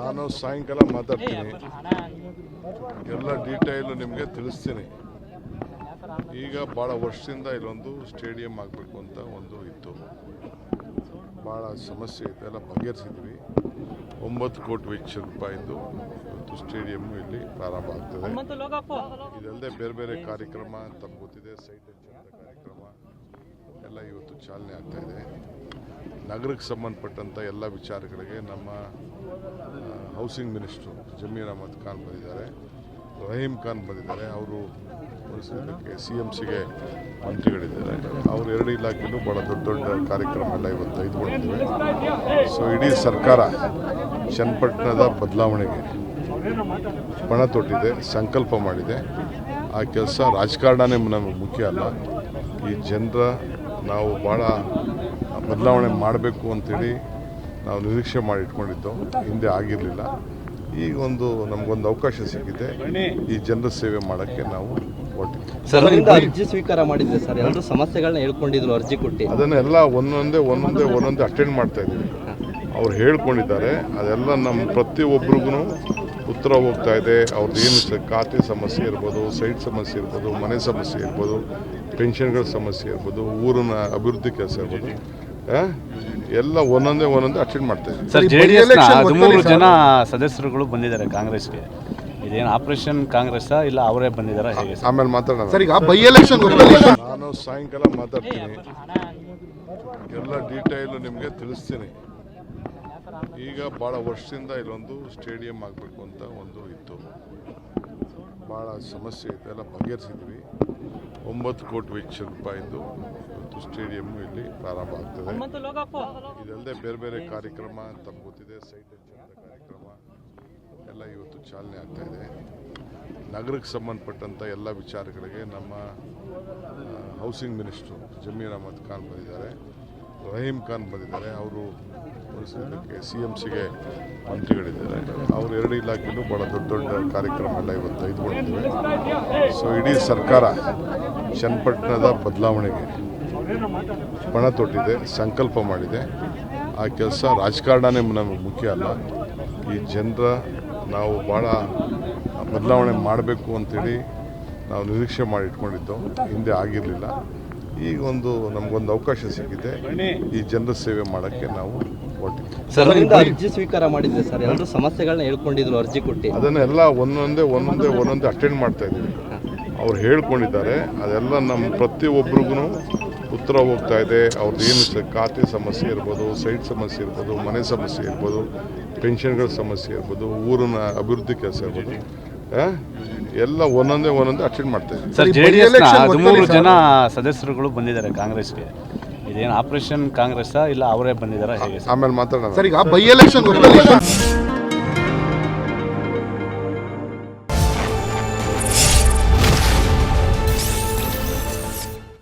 ನಾನು ಸಾಯಂಕಾಲ ಮಾತಾಡ್ತೀನಿ. ಎಲ್ಲ ಡೀಟೇಲು ನಿಮಗೆ ತಿಳಿಸ್ತೀನಿ. ಈಗ ಭಾಳ ವರ್ಷದಿಂದ ಇಲ್ಲೊಂದು ಸ್ಟೇಡಿಯಂ ಆಗಬೇಕು ಅಂತ ಒಂದು ಇತ್ತು. ಭಾಳ ಸಮಸ್ಯೆ ಇತ್ತು ಎಲ್ಲ ಬಗೆಹರಿಸಿದ್ವಿ ಒಂಬತ್ತು ಕೋಟಿ ವೆಚ್ಚ ರೂಪಾಯಿದು ಇವತ್ತು ಸ್ಟೇಡಿಯಮ್ಮು ಇಲ್ಲಿ ಪ್ರಾರಂಭ ಆಗ್ತದೆ. ಇದಲ್ಲದೆ ಬೇರೆ ಬೇರೆ ಕಾರ್ಯಕ್ರಮ, ಅಂತ ಗೊತ್ತಿದೆ, ಸೈಟ್ ಹೆಚ್ಚಿನ ಕಾರ್ಯಕ್ರಮ, ಎಲ್ಲ ಇವತ್ತು ಚಾಲನೆ ಆಗ್ತಾಯಿದೆ ಇದೆ. ನಗರಕ್ಕೆ ಸಂಬಂಧಪಟ್ಟಂಥ ಎಲ್ಲ ವಿಚಾರಗಳಿಗೆ ನಮ್ಮ ಹೌಸಿಂಗ್ ಮಿನಿಸ್ಟ್ರು ಜಮೀರ್ ಅಹಮದ್ ಖಾನ್ ಬಂದಿದ್ದಾರೆ. ರಹೀಮ್ ಖಾನ್ ಬಂದಿದ್ದಾರೆ. ಅವರು ಸಿ ಎಂ ಸಿಗೆ ಮಂತ್ರಿಗಳಿದ್ದಾರೆ. ಅವರು ಎರಡು ಇಲಾಖೆಯಲ್ಲೂ ಭಾಳ ದೊಡ್ಡ ದೊಡ್ಡ ಕಾರ್ಯಕ್ರಮ ಎಲ್ಲ ಇವತ್ತು ತೆಗೆದುಕೊಂಡಿದ್ದೇವೆ ಸೊ ಇಡೀ ಸರ್ಕಾರ ಚನ್ನಪಟ್ಟಣದ ಬದಲಾವಣೆಗೆ ಪಣ ತೊಟ್ಟಿದೆ, ಸಂಕಲ್ಪ ಮಾಡಿದೆ. ಆ ಕೆಲಸ ರಾಜಕಾರಣನೇ ನಮಗೆ ಮುಖ್ಯ ಅಲ್ಲ. ಈ ಜನರ ನಾವು ಭಾಳ ಬದಲಾವಣೆ ಮಾಡಬೇಕು ಅಂತೇಳಿ ನಾವು ನಿರೀಕ್ಷೆ ಮಾಡಿ ಇಟ್ಕೊಂಡಿದ್ದು ಹಿಂದೆ ಆಗಿರಲಿಲ್ಲ. ಈಗ ಒಂದು ನಮಗೊಂದು ಅವಕಾಶ ಸಿಕ್ಕಿದೆ. ಈ ಜನರ ಸೇವೆ ಮಾಡೋಕ್ಕೆ ನಾವು ಅರ್ಜಿ ಸ್ವೀಕಾರ ಮಾಡಿದ್ರೆ ಸರ್ ಎಲ್ಲರೂ ಸಮಸ್ಯೆಗಳನ್ನ ಹೇಳ್ಕೊಂಡಿದ್ರು ಅರ್ಜಿ ಕೊಟ್ಟು. ಅದನ್ನೆಲ್ಲ ಒಂದೊಂದೇ ಒಂದೊಂದೇ ಒಂದೊಂದೇ ಅಟೆಂಡ್ ಮಾಡ್ತಾ ಇದ್ದೀವಿ. ಅವ್ರು ಹೇಳ್ಕೊಂಡಿದ್ದಾರೆ ಅದೆಲ್ಲ ನಮ್ಮ ಪ್ರತಿಯೊಬ್ಬರಿಗೂ ಉತ್ತರ ಹೋಗ್ತಾ ಇದೆ. ಅವ್ರದ್ದು ಏನು ಖಾತೆ ಸಮಸ್ಯೆ ಇರ್ಬೋದು ಸೈಟ್ ಸಮಸ್ಯೆ ಇರ್ಬೋದು ಮನೆ ಸಮಸ್ಯೆ ಇರ್ಬೋದು ಪೆನ್ಷನ್ಗಳ ಸಮಸ್ಯೆ ಇರ್ಬೋದು ಊರಿನ ಅಭಿವೃದ್ಧಿ ಕೆಲಸ ಇರ್ಬೋದು ಆ? ಎಲ್ಲ ಒಂದೊಂದೇ ಒಂದೊಂದೇ ಅಟೆಂಡ್ ಮಾಡ್ತಾರೆ ಜನ ಸದಸ್ಯರುಗಳು ಬಂದಿದ್ದಾರೆ ಕಾಂಗ್ರೆಸ್ಗೆ. ಇದೇನು ಆಪರೇಷನ್ ಕಾಂಗ್ರೆಸ್ ಇಲ್ಲ ಅವರೇ ಬಂದಿದ್ದಾರೆ ಹೇಗೆ ಸರ್? ಆಮೇಲೆ ಮಾತಾಡೋಣ. ಸರ್ ಈಗ ಬೈ ಎಲೆಕ್ಷನ್ ನಾನು ಸಾಯಂಕಾಲ ಮಾತಾಡ್ತೀನಿ. ಎಲ್ಲ ಡೀಟೈಲ್ ನಿಮಗೆ ತಿಳಿಸ್ತೀನಿ. ಈಗ ಭಾಳ ವರ್ಷದಿಂದ ಇಲ್ಲೊಂದು ಸ್ಟೇಡಿಯಂ ಆಗಬೇಕು ಅಂತ ಒಂದು ಇತ್ತು. ಭಾಳ ಸಮಸ್ಯೆ ಇತ್ತು ಎಲ್ಲ ಬಗೆಹರಿಸಿದ್ವಿ. ಒಂಬತ್ತು ಕೋಟಿ ವೆಚ್ಚ ರೂಪಾಯಿದು ಇವತ್ತು ಸ್ಟೇಡಿಯಮ್ಮು ಇಲ್ಲಿ ಪ್ರಾರಂಭ ಆಗ್ತದೆ. ಇದಲ್ಲದೆ ಬೇರೆ ಬೇರೆ ಕಾರ್ಯಕ್ರಮ ತಮ್ಗೆ ಗೊತ್ತಿದೆ, ಸೈಟ್ ಕಾರ್ಯಕ್ರಮ ಎಲ್ಲ ಇವತ್ತು ಚಾಲನೆ ಆಗ್ತಾ ಇದೆ. ನಗರಕ್ಕೆ ಸಂಬಂಧಪಟ್ಟಂಥ ಎಲ್ಲ ವಿಚಾರಗಳಿಗೆ ನಮ್ಮ ಹೌಸಿಂಗ್ ಮಿನಿಸ್ಟ್ರು ಜಮೀರ್ ಅಹಮದ್ ಖಾನ್ ಬಂದಿದ್ದಾರೆ. ರಹೀಂ ಖಾನ್ ಬಂದಿದ್ದಾರೆ, ಅವರು ಸಿ ಎಂ ಸಿಗೆ ಮಂತ್ರಿಗಳಿದ್ದಾರೆ. ಅವರು ಎರಡು ಇಲಾಖೆಯಲ್ಲೂ ಭಾಳ ದೊಡ್ಡ ದೊಡ್ಡ ಕಾರ್ಯಕ್ರಮ ಎಲ್ಲ ಇವತ್ತು ತೆಗೆದುಕೊಂಡಿದ್ದೇವೆ ಸೊ ಇಡೀ ಸರ್ಕಾರ ಚನ್ನಪಟ್ಟಣದ ಬದಲಾವಣೆಗೆ ಪಣ ತೊಟ್ಟಿದೆ, ಸಂಕಲ್ಪ ಮಾಡಿದೆ. ಆ ಕೆಲಸ ರಾಜಕಾರಣನೇ ನಮಗೆ ಮುಖ್ಯ ಅಲ್ಲ. ಈ ಜನರ ನಾವು ಭಾಳ ಬದಲಾವಣೆ ಮಾಡಬೇಕು ಅಂತೇಳಿ ನಾವು ನಿರೀಕ್ಷೆ ಮಾಡಿ ಇಟ್ಕೊಂಡಿದ್ದು, ಹಿಂದೆ ಆಗಿರಲಿಲ್ಲ. ಈಗ ಒಂದು ನಮಗೊಂದು ಅವಕಾಶ ಸಿಕ್ಕಿದೆ. ಈ ಜನರ ಸೇವೆ ಮಾಡೋಕ್ಕೆ ನಾವು ಅರ್ಜಿ ಸ್ವೀಕಾರ ಮಾಡಿದ್ರೆ ಸರ್ ಎಲ್ಲರೂ ಸಮಸ್ಯೆಗಳನ್ನ ಹೇಳ್ಕೊಂಡಿದ್ರು ಅರ್ಜಿ ಕೊಟ್ಟು. ಅದನ್ನೆಲ್ಲ ಒಂದೊಂದೇ ಒಂದೊಂದೇ ಒಂದೊಂದೇ ಅಟೆಂಡ್ ಮಾಡ್ತಾ ಇದ್ದೀವಿ. ಅವ್ರು ಹೇಳ್ಕೊಂಡಿದ್ದಾರೆ ಅದೆಲ್ಲ ನಮ್ಮ ಪ್ರತಿಯೊಬ್ಬರಿಗೂ ಉತ್ತರ ಹೋಗ್ತಾ ಇದೆ. ಅವ್ರದ್ದು ಏನು ಖಾತೆ ಸಮಸ್ಯೆ ಇರ್ಬೋದು ಸೈಟ್ ಸಮಸ್ಯೆ ಇರ್ಬೋದು ಮನೆ ಸಮಸ್ಯೆ ಇರ್ಬೋದು ಪೆನ್ಷನ್ಗಳ ಸಮಸ್ಯೆ ಇರ್ಬೋದು ಊರಿನ ಅಭಿವೃದ್ಧಿ ಕೆಲಸ ಇರ್ಬೋದು? ಎಲ್ಲ ಒಂದೊಂದೇ ಒಂದೊಂದೇ ಅಚೀವ್ ಮಾಡ್ತಾ ಇದ್ದೀವಿ. ಸರ್ ಜೆ ಡಿ ಎಸ್ನ ಹದಿಮೂರು ಜನ ಸದಸ್ಯರುಗಳು ಬಂದಿದ್ದಾರೆ ಕಾಂಗ್ರೆಸ್ಗೆ. ಇದೇನು ಆಪರೇಷನ್ ಕಾಂಗ್ರೆಸ್ ಇಲ್ಲ ಅವರೇ ಬಂದಿದ್ದಾರೆ ಹೇಗೆ ಸರ್? ಆಮೇಲೆ ಮಾತಾಡೋಣ. ಸರ್ ಈಗ ಬೈ ಎಲೆಕ್ಷನ್